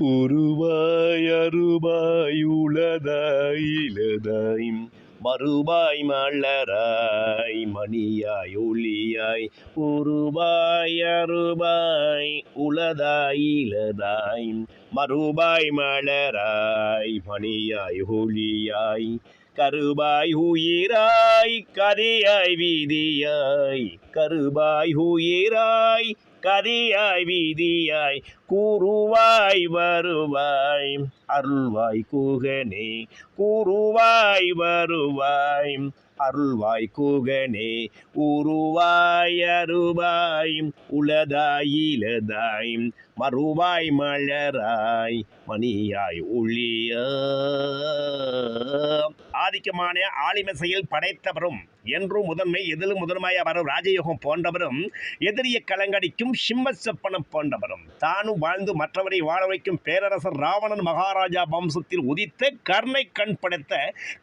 உருவாய் அருவாய் உளதாய் இலதாய் மறுபாய் மலராய் மணியாய் ஒளியாய் உருவாய் அருபாய் உளதாய் இலதாய் மறுபாய் மலராய் மணியாய் ஒளியாய் கருபாய் உயிராய் கதையாய் வீதியாய் கருபாய் உயிராய் கதியாய் வீதியாய் கூறுவாய் வருவாய். அருள்வாய் கூகனே கூறுவாய் வருவாய். அருள்வாய் கூகனே உருவாய் அருவாய் உளதாய் இலதாய் மறுவாய் மலராய் மணியாய் ஒளிய ஆதிக்கமான ஆலிமசையில் படைத்தவரும் என்றும் முதன்மை எதிலும் முதன்மையாக வரும் ராஜயோகம் போன்றவரும் எதிரிய கலங்கடிக்கும் சிம்மச்சப்பனம் போன்றவரும் தானும் வாழ்ந்து மற்றவரை வாழ வைக்கும் பேரரசர் ராவணன் மகாராஜா வம்சத்தில் உதித்த கர்ணை கண் படைத்த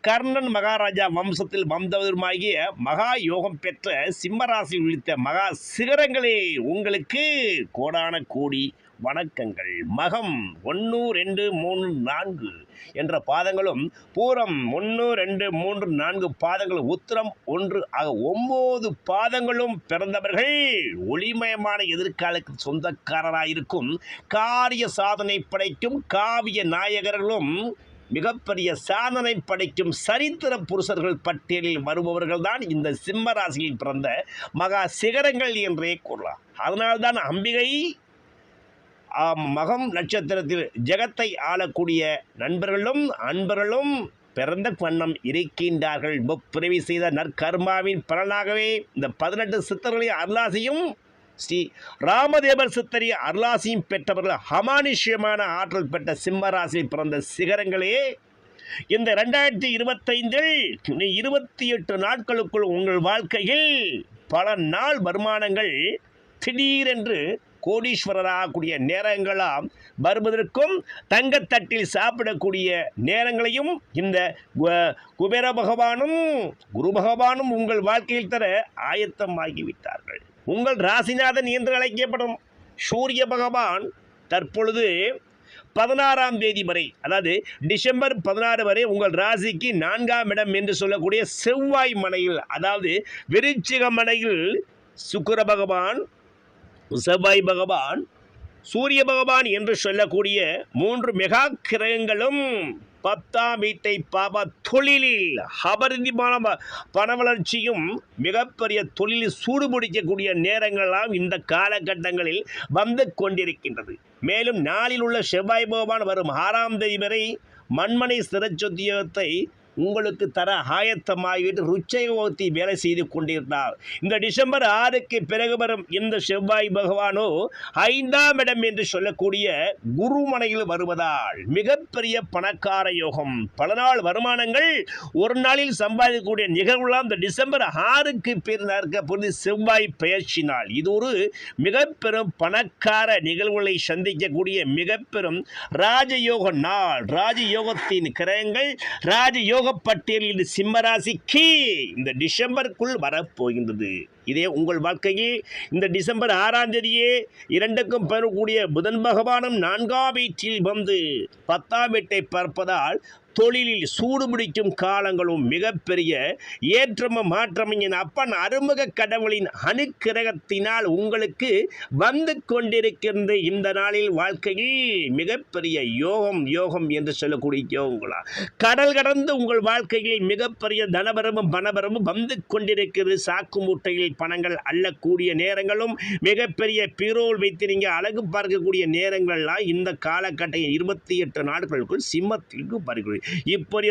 கர்ணன் மகாராஜா வம்சத்தில் வந்தவருமாகிய மகா யோகம் பெற்ற சிம்மராசி உள்ளிட்ட மகா சிகரங்களே உங்களுக்கு கோடான கோடி வணக்கங்கள். மகம் ஒன்று ரெண்டு மூணு நான்கு என்ற பாதங்களும் பூரம் ஒன்று ரெண்டு மூன்று நான்கு பாதங்கள் உத்திரம் ஒன்று ஆக ஒம்பது பாதங்களும் பிறந்தவர்கள். ஒளிமயமான எதிர்காலக்கு சொந்தக்காரராயிருக்கும் காரிய சாதனை படைக்கும் காவிய நாயகர்களும் மிகப்பெரிய சாதனை படைக்கும் சரித்திர புருஷர்கள் பட்டியலில் வருபவர்கள் தான் இந்த சிம்ம ராசியில் பிறந்த மகா சிகரங்கள் என்றே கூறலாம். அதனால்தான் அம்பிகை மகம் நட்சத்திரத்தில் ஜெகத்தை ஆளக்கூடிய நண்பர்களும் அன்பர்களும் பிறந்த வண்ணம் இருக்கின்றார்கள். முப்பிறவி செய்த நற்கர்மாவின் பலனாகவே இந்த பதினெட்டு சித்தர்களின் அருளாசியும் ஸ்ரீ ராமதேவர் சுத்தரி அருளாசியும் பெற்றவர்கள் ஹமானுஷ்யமான ஆற்றல் பெற்ற சிம்மராசியில் பிறந்த சிகரங்களே இந்த ரெண்டாயிரத்தி இருபத்தைந்தில் இருபத்தி எட்டு நாட்களுக்குள் உங்கள் வாழ்க்கையில் பல நாள் வருமானங்கள் திடீரென்று கோடீஸ்வரராகக்கூடிய நேரங்களாம் வருவதற்கும் தங்கத்தட்டில் சாப்பிடக்கூடிய நேரங்களையும் இந்த கு- குபேர பகவானும் குரு பகவானும் உங்கள் வாழ்க்கையில் தர ஆயத்தமாகிவிட்டார்கள். உங்கள் ராசிநாதன் என்று அழைக்கப்படும் சூரிய பகவான் தற்பொழுது பதினாறாம் தேதி வரை அதாவது டிசம்பர் பதினாறு வரை உங்கள் ராசிக்கு நான்காம் இடம் என்று சொல்லக்கூடிய செவ்வாய் மனையில் அதாவது விருச்சிக மனையில் சுக்கர பகவான் செவ்வாய் பகவான் சூரிய பகவான் என்று சொல்லக்கூடிய மூன்று மெகா கிரகங்களும் பத்தாம் வீட்டை பாப தொழிலில் அபரிதிமான பண வளர்ச்சியும் மிகப்பெரிய தொழிலில் சூடுபிடிக்கக்கூடிய நேரங்களெல்லாம் இந்த காலகட்டங்களில் வந்து கொண்டிருக்கின்றது. மேலும் நாளில் உள்ள செவ்வாய் பகவான் வரும் ஆறாம் தேதி வரை மண்மனை சிறச்சொத்தியத்தை உங்களுக்கு தர ஆயத்தமாகிவிட்டு ருச்சயோகத்தை வேலை செய்து கொண்டிருந்தார். இந்த டிசம்பர் ஆறுக்கு பிறகு வரும் இந்த செவ்வாய் பகவானோ ஐந்தாம் இடம் என்று சொல்லக்கூடிய குருமனையில் வருவதால் மிகப்பெரிய பணக்கார யோகம். பல நாள் வருமானங்கள் ஒரு நாளில் சம்பாதிக்கக்கூடிய நிகழ்வுலாம் இந்த டிசம்பர் ஆறுக்கு பிறகு பொழுது செவ்வாய் பெயர்ச்சி நாள் இது ஒரு மிகப்பெரும் பணக்கார நிகழ்வுகளை சந்திக்கக்கூடிய மிகப்பெரும் ராஜயோக நாள். ராஜயோகத்தின் கிரகங்கள் ராஜயோக பட்டியலில் இந்த சிம்மராசிக்கு இந்த டிசம்பருக்குள் வரப்போகின்றது. இதே உங்கள் வாழ்க்கையில் இந்த டிசம்பர் ஆறாம் தேதியே இரண்டுக்கும் பெறக்கூடிய புதன் பகவானும் நான்காம் வீட்டில் வந்து பத்தாம் வீட்டை பார்ப்பதால் தொழிலில் சூடுபிடிக்கும் காலங்களும் மிகப்பெரிய ஏற்றம மாற்றமையின் அப்பன் அருமுக கடவுளின் அணுக்கிரகத்தினால் உங்களுக்கு வந்து கொண்டிருக்கின்ற இந்த நாளில் வாழ்க்கையில் மிகப்பெரிய யோகம் யோகம் என்று சொல்லக்கூடிய யோகங்களா கடல் கடந்து உங்கள் வாழ்க்கையில் மிகப்பெரிய தனபரமும் பணபரமும் வந்து கொண்டிருக்கிறது. சாக்கு மூட்டையில் பணங்கள் அள்ளக்கூடிய நேரங்களும் மிகப்பெரிய பீரோல் வைத்து நீங்கள் அழகு பார்க்கக்கூடிய நேரங்கள்லாம் இந்த காலகட்டம் இருபத்தி எட்டு நாட்களுக்குள் சிம்மத்திற்கு வருகிறது. இப்படி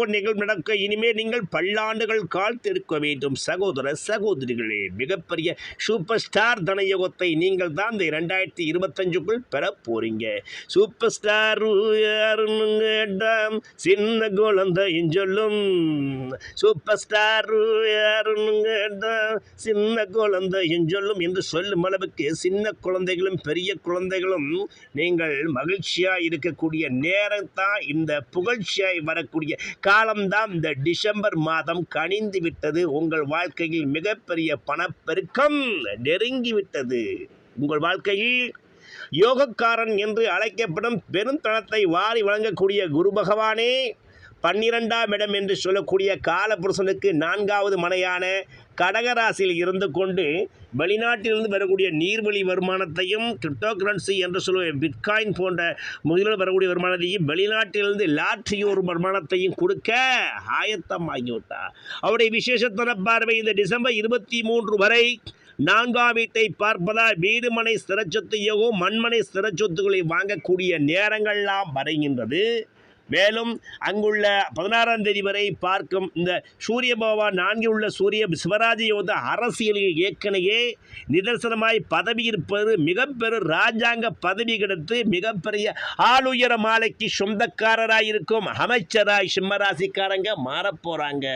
ஒரு நிகழ்வு நடக்க இனிமேல் நீங்கள் பல்லாண்டுகள் காத்திருக்க வேண்டும். சகோதர சகோதரிகளே மிகப்பெரிய சூப்பர் ஸ்டார் தனயோகத்தை நீங்கள் தான் இந்த ரெண்டாயிரத்தி இருபத்தஞ்சுக்குள் பெற போறீங்க சூப்பர் ஸ்டார் சின்ன குழந்தையும் சொல்லும். சூப்பர் ஸ்டார் சின்ன குழந்தையும் சொல்லும் என்று சொல்லும் அளவுக்கு சின்ன குழந்தைகளும் பெரிய குழந்தைகளும் நீங்கள் மகிழ்ச்சியாக இருக்கக்கூடிய நேரம் தான் இந்த புகழ்ச்சியாய் வரக்கூடிய காலம்தான். இந்த டிசம்பர் மாதம் கனிந்து விட்டது. உங்கள் வாழ்க்கையில் மிகப்பெரிய பணப்பெருக்கம் நெருங்கி விட்டது. உங்கள் வாழ்க்கையில் யோகக்காரன் என்று அழைக்கப்படும் பெருந்தனத்தை வாரி வழங்கக்கூடிய குரு பகவானே பன்னிரெண்டாம் இடம் என்று சொல்லக்கூடிய காலபுருஷனுக்கு நான்காவது மனையான கடகராசியில் இருந்து கொண்டு வெளிநாட்டிலிருந்து வரக்கூடிய நீர்வழி வருமானத்தையும் கிரிப்டோ கரன்சி என்று சொல்லுவ பிட்காயின் போன்ற முதலில் வரக்கூடிய வருமானத்தையும் வெளிநாட்டிலிருந்து லாட்ரியோர் வருமானத்தையும் கொடுக்க ஆயத்தமாகிவிட்டார் அவருடைய விசேஷத்தன பார்வை இந்த டிசம்பர் இருபத்தி மூன்று வரை நான்காம் வீட்டை பார்ப்பதால் வீடுமனை சிறச்சொத்து யோகம் மண்மனை சிறச்சொத்துக்களை வாங்கக்கூடிய நேரங்கள்லாம் வருகின்றது. மேலும் அங்குள்ள பதினாறாம் தேதி வரை பார்க்கும் இந்த சூரிய பகவான் நான்கில் உள்ள சூரிய சிவராஜ யோத அரசியலில் ஏற்கனவே நிதர்சனமாய் பதவி இருப்பது மிகப்பெரும் ராஜாங்க பதவி கிடைத்து மிகப்பெரிய ஆளுயர மாலைக்கு சொந்தக்காரராய் இருக்கும் அமைச்சராய் சிம்மராசிக்காரங்க மாறப் போறாங்க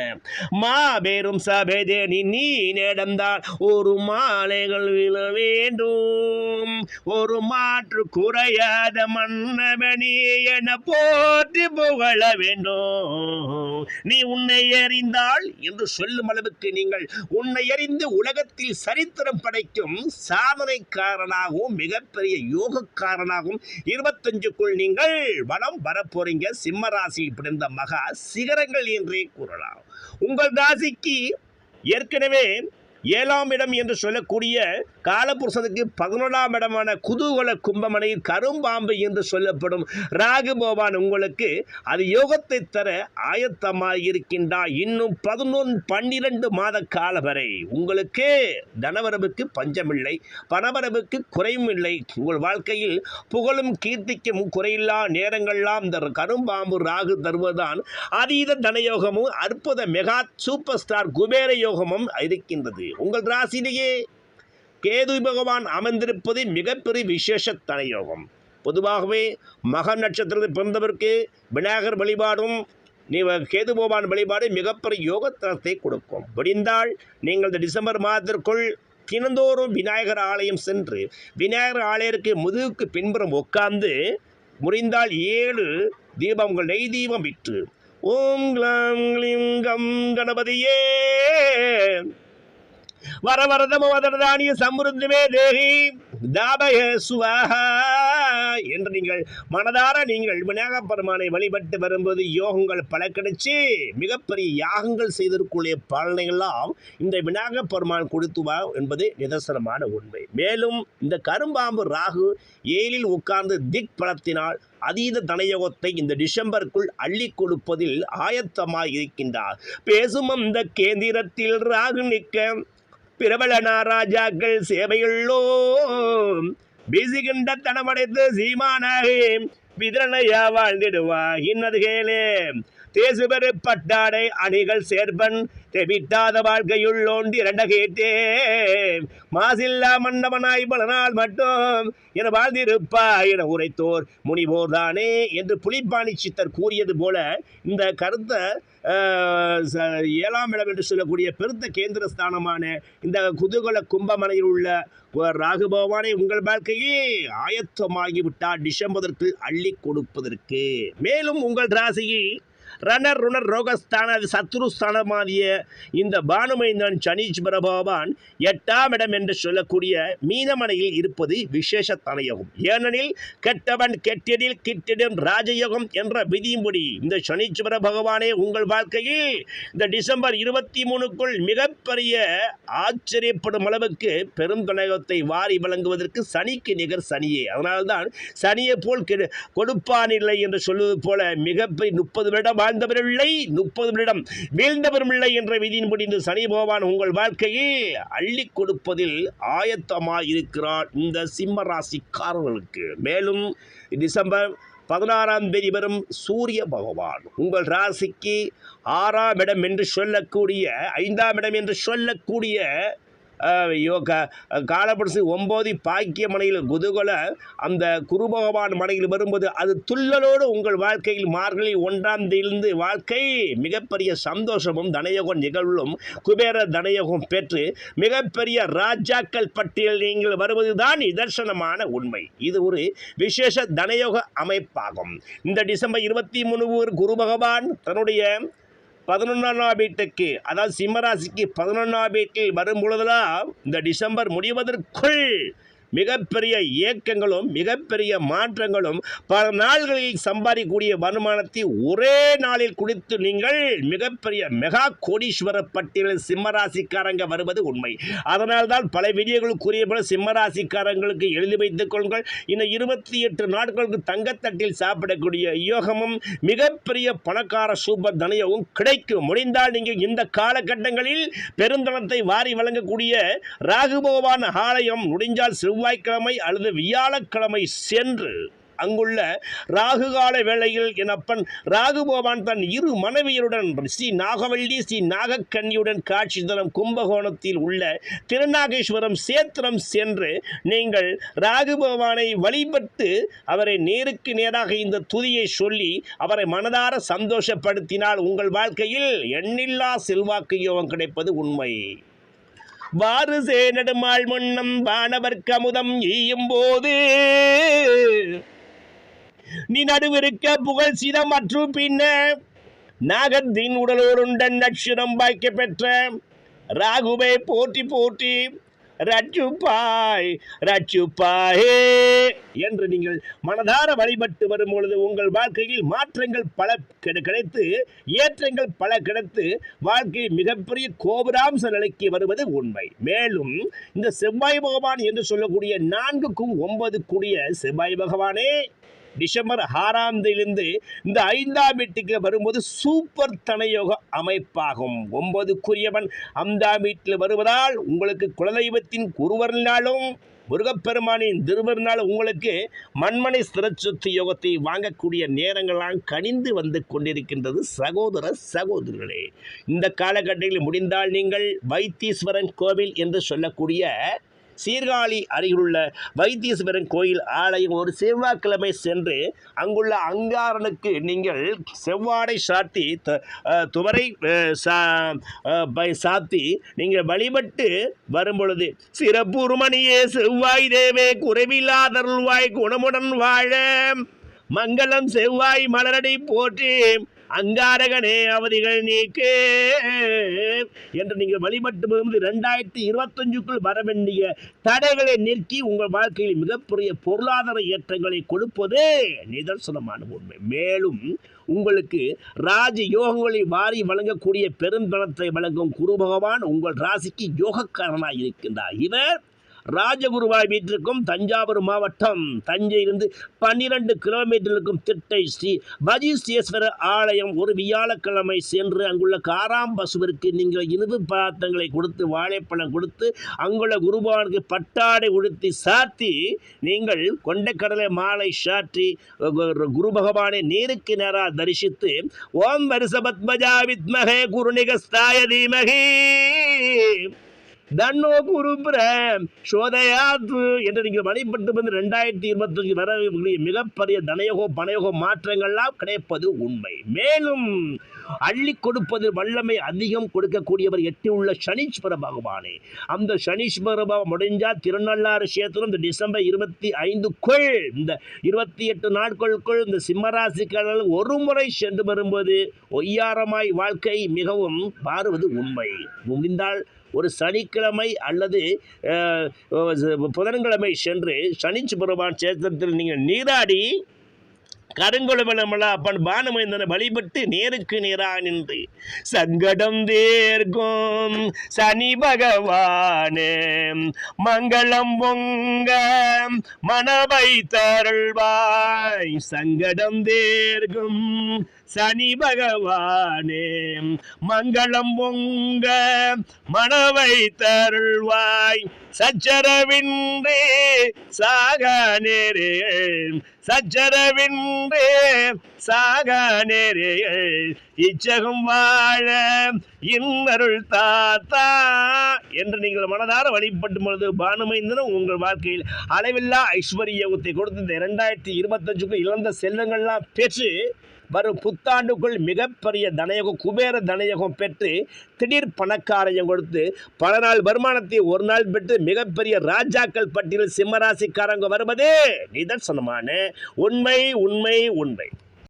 மாபெரும் சபேதேனி நீ நேடம்தான் ஒரு மாலைகள் விழ வேண்டும். ஒரு மாற்று குறையாத மன்னவனே என போற்றி புகழ வேண்டும். நீ உன்னை அறிந்தால் என்று சொல்லும் அளவுக்கு நீங்கள் உன்னை அறிந்து உலகத்தில் சரித்திரம் படைக்கும் சாதனைக்காரனாகவும் மிகப்பெரிய யோகக்காரனாகவும் இருபத்தஞ்சுக்குள் நீங்கள் வளம் வரப்போறீங்க. சிம்ம ராசியில் பிறந்த மகா சிகரங்கள் என்றே கூறலாம். உங்கள் ராசிக்கு ஏற்கனவே ஏழாம் இடம் என்று சொல்லக்கூடிய காலபுருஷனுக்கு பதினொன்றாம் இடமான குதூகல கும்பமனையில் கரும்பாம்பு என்று சொல்லப்படும் ராகு பகவான் உங்களுக்கு அது யோகத்தை தர ஆயத்தமாக இருக்கின்றார் இன்னும் பதினொன்று பன்னிரண்டு மாத கால வரை உங்களுக்கு தனவரவுக்கு பஞ்சமில்லை பணவரவுக்கு குறையும் இல்லை. உங்கள் வாழ்க்கையில் புகழும் கீர்த்திக்கும் குறையில்லா நேரங்கள்லாம் இந்த கரும்பாம்பு ராகு தருவதுதான் அதீத தனயோகமும் அற்புத மெகா சூப்பர் ஸ்டார் குபேர யோகமும் இருக்கின்றது. உங்கள் ராசியிலேயே கேது பகவான் அமர்ந்திருப்பது மிகப்பெரிய விசேஷ தனயோகம் பொதுவாகவே மக நட்சத்திரத்தில் பிறந்தவருக்கு விநாயகர் வழிபாடும் நீ கேது பகவான் வழிபாடு மிகப்பெரிய யோகத்தனத்தை கொடுக்கும். முடிந்தால் நீங்கள் இந்த டிசம்பர் மாதத்திற்குள் தினந்தோறும் விநாயகர் ஆலயம் சென்று விநாயகர் ஆலயருக்கு முதுகுக்கு பின்புறம் உட்கார்ந்து முறிந்தால் ஏழு தீபங்கள் நெய் தீபம் விற்று ஓம் க்ளாம் க்ளீம் கம் கணபதியே! வர வரதம வதரதானிய சம்ருத்தமே தேகி தாபய என்று நீங்கள் மனதார நீங்கள் விநாயகப் பெருமானை வழிபட்டு வரும்போது யோகங்கள் பல கிடைச்சி மிகப்பெரிய யாகங்கள் செய்திருக்கூடிய பலனையெல்லாம் இந்த விநாயகப் பெருமான் கொடுத்துவா என்பது நிதர்சனமான உண்மை. மேலும் இந்த கரும்பாம்பு ராகு ஏழில் உட்கார்ந்து திக் பலத்தினால் அதீத தனயோகத்தை இந்த டிசம்பருக்குள் அள்ளி கொடுப்பதில் ஆயத்தமாக இருக்கின்றார் பேசும் அந்த கேந்திரத்தில் ராகு நிற்க பிரபல நாராஜாக்கள் சேவையுள்ளோ வீசுகின்ற தனமடைத்து சீமானாகி விதரணையா வாழ்ந்திடுவா இன்னது கேளே. தேசுபெரு பட்டாடை அணிகள் சேர்ப்பன் தெவிட்டாத வாழ்க்கையுள்ளோண்டு இரண்ட கேட்டே. மாசில்லா மன்னவனாய் பல நாள் மட்டும் என வாழ்ந்திருப்பா என உரைத்தோர் முனிவோர் தானே என்று புலிப்பாணி சித்தர் கூறியது போல இந்த கருத்தை ச- ஏழாம் இடம் என்று சொல்லக்கூடிய பெருத்த கேந்திர ஸ்தானமான இந்த குதூகல கும்பமலையில் உள்ள ராகு பகவானை உங்கள் வாழ்க்கையே ஆயத்தமாகிவிட்டார் டிசம்பருக்கு அள்ளி கொடுப்பதற்கு. மேலும் உங்கள் ராசியில் ரணர் ருணர் ரோகஸ்தான சத்ருஸ்தானமாகிய இந்த பானுமைந்தன் சனீஸ்வர பகவான் எட்டாம் இடம் என்று சொல்லக்கூடிய மீனமனையில் இருப்பது விசேஷ தனயோகம் ஏனெனில் கெட்டவன் கெட்டிடில் கிட்டிடும் ராஜயோகம் என்ற விதியின்படி இந்த சனீஸ்வர பகவானே உங்கள் வாழ்க்கையில் இந்த டிசம்பர் இருபத்தி மூணுக்குள் மிகப்பெரிய ஆச்சரியப்படும் அளவுக்கு பெரும் தனயோகத்தை வாரி வழங்குவதற்கு சனிக்கு நிகர் சனியே. அதனால்தான் சனியை போல் கெடு கொடுப்பானில்லை என்று சொல்வது போல மிகப்பெரிய முப்பது வருடம் வாழ்ந்தவரும் இல்லை முப்பது வருடம் வீழ்ந்தவரும் இல்லை என்ற விதியின்படி இந்த சனி பகவான் உங்கள் வாழ்க்கையை அள்ளி கொடுப்பதில் ஆயத்தமாக இருக்கிறார் இந்த சிம்ம ராசிக்காரர்களுக்கு. மேலும் டிசம்பர் பதினாறாம் தேதி வரும் சூரிய பகவான் உங்கள் ராசிக்கு ஆறாம் இடம் என்று சொல்லக்கூடிய ஐந்தாம் இடம் என்று சொல்லக்கூடிய யோ க காலப்படிசு ஒம்போது பாக்கிய மனையில் குதூகல அந்த குருபகவான் மனையில் வரும்போது அது துள்ளலோடு உங்கள் வாழ்க்கையில் மார்கழி ஒன்றாம் தேதியிலிருந்து வாழ்க்கை மிகப்பெரிய சந்தோஷமும் தனயோகம் நிகழ்வும் குபேர தனயோகம் பெற்று மிகப்பெரிய ராஜாக்கள் பட்டியல் நீங்கள் வருவதுதான் நிதர்சனமான உண்மை. இது ஒரு விசேஷ தனயோக அமைப்பாகும். இந்த டிசம்பர் இருபத்தி மூணு குரு பகவான் தன்னுடைய பதினொன்றாம் வீட்டுக்கு அதாவது சிம்மராசிக்கு பதினொன்றாம் வீட்டில் வரும் பொழுதெல்லாம் இந்த டிசம்பர் முடிவதற்குள் மிகப்பெரிய இயக்கங்களும் மிகப்பெரிய மாற்றங்களும் பல நாள்களில் சம்பாதிக்கக்கூடிய வருமானத்தை ஒரே நாளில் குடித்து நீங்கள் மிகப்பெரிய மெகா கோடீஸ்வர பட்டியலில் சிம்மராசிக்காரங்க வருவது உண்மை. அதனால்தான் பல வீடியோகள் கூறியபோல சிம்மராசிக்காரங்களுக்கு எழுதி வைத்துக் கொள்ளுங்கள். இந்த இருபத்தி எட்டு நாட்களுக்கு தங்கத்தட்டில் சாப்பிடக்கூடிய யோகமும் மிகப்பெரிய பணக்கார சூப்பர் தனியவும் கிடைக்கும். முடிந்தால் நீங்கள் இந்த காலகட்டங்களில் பெருந்தனத்தை வாரி வழங்கக்கூடிய ராகுபோவான் ஆலயம் முடிஞ்சால் செவ்வாய்க்கிழமை அல்லது வியாழக்கிழமை சென்று அங்குள்ள ராகுகால வேளையில் எனப்பன் ராகுபவான் தன் இரு மனைவியருடன் ஸ்ரீ நாகவல்லி ஸ்ரீ நாகக்கன்னியுடன் காட்சி தரும் கும்பகோணத்தில் உள்ள திருநாகேஸ்வரம் சேத்திரம் சென்று நீங்கள் ராகுபகவானை வழிபட்டு அவரை நேருக்கு நேராக இந்த துதியை சொல்லி அவரை மனதார சந்தோஷப்படுத்தினால் உங்கள் வாழ்க்கையில் எண்ணில்லா செல்வாக்கு யோகம் கிடைப்பது உண்மை. வாரிசே நெடுமாள் முன்னம் வானவர் கமுதம் ஈயும் போது. நீ நடுவிருக்க புகழ் சிதம் மற்றும் பின்ன நாகத்தின் உடலோருண்டன் நட்சத்திரம் பாய்க்க பெற்ற ராகுவை போட்டி போட்டி ரட்சுப்பாய் ரட்சுப்பாயே என்று நீங்கள் மனதார வழிபட்டு வரும் பொழுது உங்கள் வாழ்க்கையில் மாற்றங்கள் பல கிடைத்து ஏற்றங்கள் பல கிடைத்து வாழ்க்கை மிகப்பெரிய கோபுராம்ச நிலைக்கு வருவது உண்மை. மேலும் இந்த செவ்வாய் பகவான் என்று சொல்லக்கூடிய நான்குக்கும் ஒன்பது கூடிய செவ்வாய் பகவானே டிசம்பர் ஆறாம் தேதியிலிருந்து இந்த ஐந்தாம் வீட்டுக்கு வரும்போது சூப்பர் தனயோக அமைப்பாகும். ஒன்பதுக்குரியவன் ஐந்தாம் வீட்டில் வருவதால் உங்களுக்கு குலதெய்வத்தின் குருவர்னாலும் முருகப்பெருமானின் திருவருநாள் உங்களுக்கு மண்மனை சிறச்சொத்து யோகத்தை வாங்கக்கூடிய நேரங்களாம் கனிந்து வந்து கொண்டிருக்கின்றது சகோதர சகோதரர்களே இந்த காலகட்டத்தில் முடிந்தால் நீங்கள் வைத்தீஸ்வரன் கோவில் என்று சொல்லக்கூடிய சீர்காழி அருகிலுள்ள வைத்தீஸ்வரன் கோயில் ஆலயம் ஒரு செவ்வாய்க்கிழமை சென்று அங்குள்ள அங்காரனுக்கு நீங்கள் செவ்வாடை சாத்தி த- துவரை சா- பை- சாத்தி நீங்கள் வழிபட்டு வரும்பொழுது சிறப்புருமணியே செவ்வாய் தேவே குறைவில்லாதருள்வாய் குணமுடன் வாழ மங்களம் செவ்வாய் மலரடி போற்றி அங்காரகனே அவதிகள் நீக்கு என்று நீங்கள் வழிபட்டு வரும்போது ரெண்டாயிரத்தி இருபத்தஞ்சுக்குள் வர வேண்டிய தடைகளை நிற்கி உங்கள் வாழ்க்கையில் மிகப்பெரிய பொருளாதார ஏற்றங்களை கொடுப்பது நிதர்சனமான உண்மை. மேலும் உங்களுக்கு ராஜ யோகங்களை வாரி வழங்கக்கூடிய பெருந்தனத்தை வழங்கும் குரு பகவான் உங்கள் ராசிக்கு யோகக்காரனாக இருக்கின்றார் இவர் ராஜகுருவாய் வீட்டிற்கும் தஞ்சாவூர் மாவட்டம். தஞ்சையிலிருந்து பன்னிரண்டு கிலோமீட்டருக்கும் திட்டை ஸ்ரீ வஜீஸ்வரர் ஆலயம் ஒரு வியாழக்கிழமை சென்று அங்குள்ள காராம் பசுவிற்கு நீங்கள் இனிப்பு பதார்த்தங்களை கொடுத்து வாழைப்பழம் கொடுத்து அங்குள்ள குருபானுக்கு பட்டாடை உடுத்தி சாத்தி நீங்கள் கொண்டக்கடலை மாலை சாற்றி குரு பகவானை நேருக்கு நேராக தரிசித்து ஓம் வருஷபத்மஜா வித்மகே குருநிகஸ்தாய தீமகே. தன்னோ குருபுர சோதயாத்து என்று நீங்கள் வழிபட்டு வந்து ரெண்டாயிரத்தி இருபத்தஞ்சு வர மிகப்பெரிய தனயோகோ பணயோகோ மாற்றங்கள்லாம் கிடைப்பது உண்மை. மேலும் அள்ளி கொடுப்பது வல்லமை அதிகம் கொடுக்கக்கூடியவர் எட்டி உள்ள சனீஸ்வர பகவானே. அந்த சனீஸ்வர பகவான் முடிஞ்சால் திருநள்ளாறு சேத்திரம் இந்த டிசம்பர் இருபத்தி ஐந்துக்குள் இந்த இருபத்தி எட்டு நாட்களுக்குள் இந்த சிம்மராசிக்காரர்கள் ஒரு முறை சென்று வரும்போது ஒய்யாரமாய் வாழ்க்கை மிகவும் மாறுவது உண்மை. முடிந்தால் ஒரு சனிக்கிழமை அல்லது புதன்கிழமை சென்று சனிச்சு பெருமான் சேத்திரத்தில் நீங்கள் நீராடி கருங்குளமல அப்பன் பானுமைந்தனை வழிபட்டு நேருக்கு நேராக நின்று சங்கடம் தேர்க்கும் சனி பகவானே மங்களம் பொங்க மனவை தருள்வாய் சங்கடம் தேர்க்கும் சனி பகவானே மங்களம் பொங்க மனவை தருள்வாய் சச்சரவின்றே சாக நேரே சச்சரவின்றே சாக நேரே இச்சகம் வாழ இன்னருள் தாத்தா என்று நீங்கள் மனதார வழிபடும் பொழுது பானுமைந்தனும் உங்கள் வாழ்க்கையில் அளவில்லா ஐஸ்வர்யத்தை கொடுத்து இந்த இரண்டாயிரத்தி இருபத்தஞ்சுக்கு இழந்த செல்வங்கள்லாம் பெற்று வரும் புத்தாண்டுக்குள் மிகப்பெரிய தனயகம் குபேர தனயகம் பெற்று திடீர் பணக்காரையும் கொடுத்து பல நாள் வருமானத்தை ஒரு நாள் பெற்று மிகப்பெரிய ராஜாக்கள் பட்டியலில் சிம்மராசிக்காரங்க வருவதே. நிதர்சனமான உண்மை உண்மை உண்மை.